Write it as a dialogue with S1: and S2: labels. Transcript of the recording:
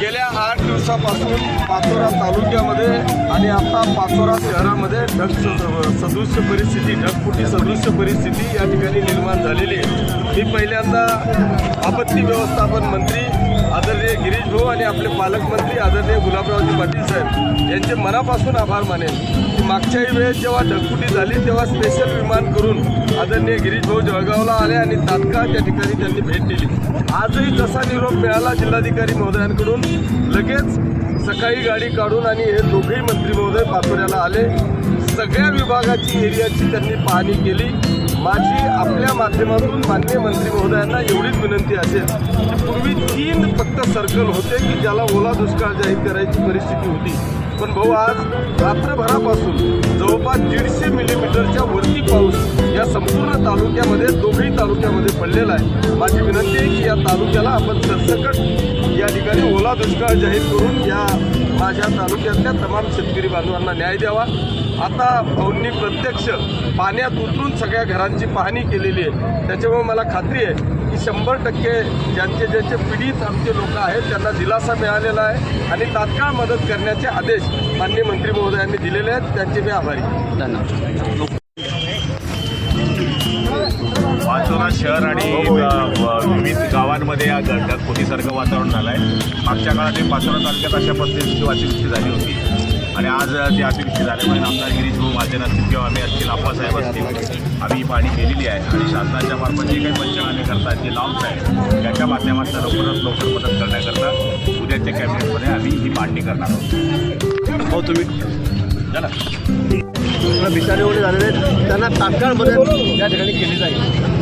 S1: गेल्या आठ दिवसापासून पाचोरा तालुक्यामध्ये आणि आता पाचोरा शहरामध्ये ढग सदृश्य परिस्थिती ढगफुटी सदृश्य परिस्थिती या ठिकाणी निर्माण झालेली आहे. मी पहिल्यांदा आपत्ती व्यवस्थापन मंत्री आदरणीय गिरीश भाऊ आणि आपले पालकमंत्री आदरणीय गुलाबरावजी पाटील साहेब यांचे मनापासून आभार मानेन. मागच्याही वेळेस जेव्हा ढगफुटी झाली तेव्हा स्पेशल विमान करून आदरणीय गिरीश भाऊ जळगावला आले आणि तात्काळ त्या ठिकाणी त्यांनी भेट दिली. आजही तसा निरोप मिळाला जिल्हाधिकारी महोदयांकडून. लगेच सकाळी गाडी काढून आणि हे दोघेही मंत्री महोदय पाचोऱ्याला आले. सगळ्या विभागाची एरियाची त्यांनी पाहणी केली. माझी आपल्या माध्यमातून मान्य मंत्री महोदयांना एवढीच विनंती असेल की पूर्वी तीन फक्त सर्कल होते की ज्याला ओला दुष्काळ जाहीर करायची परिस्थिती होती. पण भाऊ आज रात्रभरापासून जवळपास दीडशे मिलीमीटरच्या वरती पाऊस या संपूर्ण तालुक्यामध्ये दोघेही तालुक्यामध्ये पडलेला आहे. माझी विनंती आहे की या तालुक्याला आपण सरसकट या ठिकाणी ओला दुष्काळ जाहीर करून या माझ्या तालुक्यातल्या तमाम शेतकरी बांधवांना न्याय द्यावा. आता भाऊंनी प्रत्यक्ष पाण्यात उतरून सगळ्या घरांची पाहणी केलेली आहे. त्याच्यामुळे मला खात्री आहे की शंभर टक्के ज्यांचे ज्यांचे पीडित आमचे लोक आहेत त्यांना दिलासा मिळालेला आहे आणि तात्काळ मदत करण्याचे आदेश माननीय मंत्री महोदयांनी दिलेले आहेत. त्यांचे मी आभारी
S2: धन्यवाद.
S3: पाचोरा शहर आणि अ, व- विविध गावांमध्ये या ढगफुटीसारखं वातावरण झालं आहे मागच्या काळात हे पाचोरा तालुक्यात अशा पद्धतीची अतिवृष्टी झाली होती. आणि आज ती अतिवृष्टी झाल्यामुळे आमदार गिरीश भाऊ महाजन असतील किंवा आम्ही असतील आप्पासाहेब असतील आम्ही ही पाणी केलेली आहे. आणि शासनाच्या मार्फत जे काही पंचनामे करतात जे लावून आहे त्याच्या माध्यमातून लवकरात लवकर मदत करण्याकरता उद्याच्या कॅबिनेटमध्ये आम्ही ही मांडणी करणार आहोत.
S2: हो तुम्ही
S3: झालं?
S1: बिचारे वगैरे झालेले आहेत, त्यांना तात्काळ मदत या ठिकाणी केली जाईल.